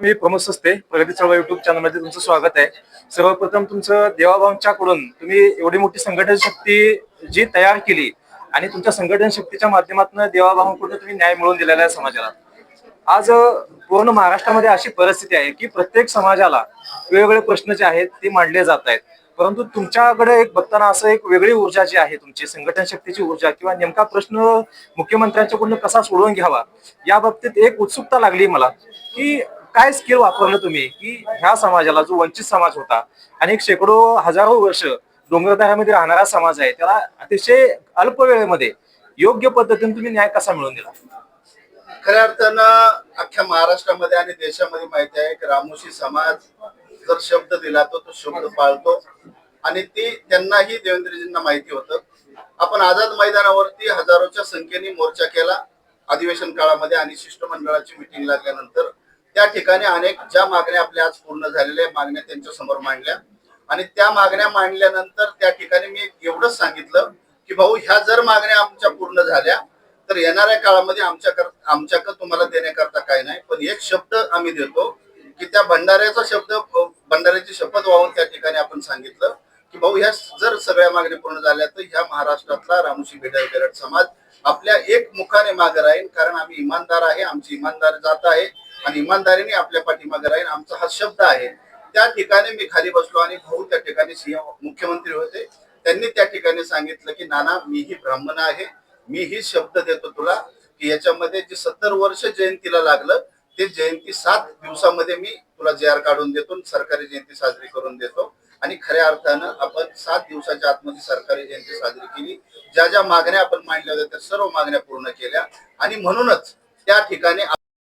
मी प्रमोद सस्ते प्रगती चळवळ युट्यूब चॅनलमध्ये तुमचं स्वागत आहे. सर्वप्रथम तुमचं देवाभाऊंच्याकडून तुम्ही एवढी मोठी संघटन शक्ती जी तयार केली आणि तुमच्या संघटन शक्तीच्या माध्यमातून देवाभाऊंकडून तुम्ही न्याय मिळवून दिलेला आहे समाजाला. आज पूर्ण महाराष्ट्रामध्ये अशी परिस्थिती आहे की प्रत्येक समाजाला वेगवेगळे प्रश्न जे आहेत ते मांडले जात आहेत. परंतु तुमच्याकडे एक बघताना असं एक वेगळी ऊर्जा जी आहे तुमची संघटन शक्तीची ऊर्जा किंवा नेमका प्रश्न मुख्यमंत्र्यांच्याकडून कसा सोडवून घ्यावा या बाबतीत एक उत्सुकता लागली मला की काय स्किल वापरलं तुम्ही? की ह्या समाजाला जो वंचित समाज होता आणि एक शेकडो हजारो वर्ष डोंगरदऱ्यामध्ये राहणारा समाज आहे त्याला अतिशय अल्प वेळेमध्ये योग्य पद्धतीने तुम्ही न्याय कसा मिळवून दिला? खऱ्या अर्थानं अख्ख्या महाराष्ट्रामध्ये आणि देशामध्ये माहिती आहे की रामोशी समाज जर शब्द दिला तो तो शब्द पाळतो. आणि ती त्यांनाही देवेंद्रजींना माहिती होतं. आपण आझाद मैदानावरती हजारोच्या संख्येने मोर्चा केला अधिवेशन काळामध्ये आणि शिष्टमंडळाची मिटिंग लागल्यानंतर. त्या ठिकाणी अनेक ज्या मागण्या आपल्या आज पूर्ण झालेल्या मागण्या त्यांच्यासमोर मांडल्या. आणि त्या मागण्या मांडल्यानंतर त्या ठिकाणी मी एवढंच सांगितलं की भाऊ ह्या जर मागण्या आमच्या पूर्ण झाल्या तर येणाऱ्या काळामध्ये आमच्या आमच्याकडे तुम्हाला देण्याकरता काय नाही. पण एक शब्द आम्ही देतो की त्या भंडाऱ्याचा शब्द भंडाऱ्याची शपथ वाहून त्या ठिकाणी आपण सांगितलं की भाऊ ह्या जर सगळ्या मागण्या पूर्ण झाल्या तर ह्या महाराष्ट्रातला रामोशी बेडर बेरड समाज आपल्या एक मुखाने मागे राहील कारण आम्ही इमानदार आहे आमची इमानदार जात आहे. आणि इमानदारीने आपल्या पाठीमागे राहील आमचा हा शब्द आहे. त्या ठिकाणी मी खाली बसलो आणि भाऊ त्या ठिकाणी सीएम मुख्यमंत्री होते. त्यांनी त्या ठिकाणी सांगितलं की नाना मीही ब्राह्मण आहे. मी ही शब्द देतो तुला की याच्यामध्ये जे सत्तर वर्ष जयंतीला लागलं ते जयंती सात दिवसामध्ये मी तुला जे आर काढून देतो सरकारी जयंती साजरी करून देतो. आणि खऱ्या अर्थानं आपण सात दिवसाच्या आतमध्ये सरकारी जयंती साजरी केली. ज्या ज्या मागण्या आपण मांडल्या होत्या त्या सर्व मागण्या पूर्ण केल्या. आणि म्हणूनच त्या ठिकाणी